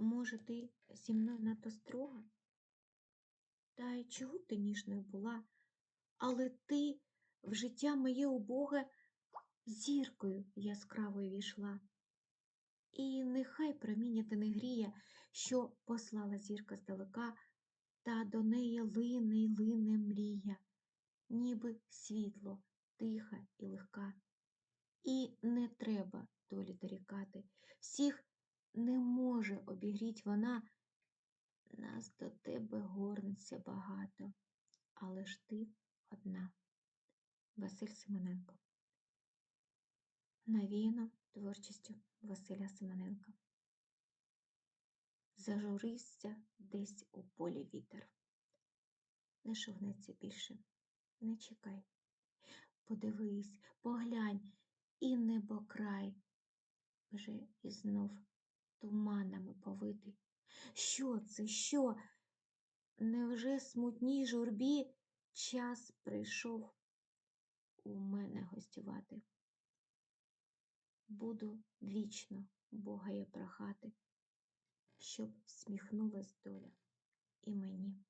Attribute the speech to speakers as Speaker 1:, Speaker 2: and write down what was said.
Speaker 1: Може, ти зі мною надто строга? Та й чого ти ніжною була? Але ти в життя моє убоге зіркою яскравою війшла. І нехай проміння те не гріє, що послала зірка здалека, та до неї лине й лине мрія, ніби світло, тиха і легка. І не треба долі дорікати, всіх може обігріть вона. Нас до тебе горниться багато, але ж ти одна. Василь Симоненко. Навіяно творчістю Василя Симоненка. Зажурився десь у полі вітер. Не шовнеться більше, не чекай. Подивись, поглянь, і небокрай вже і знов туманами повитий. Що це, що? Невже смутній журбі час прийшов у мене гостювати? Буду вічно Бога я прохати, щоб сміхнулась доля і мені.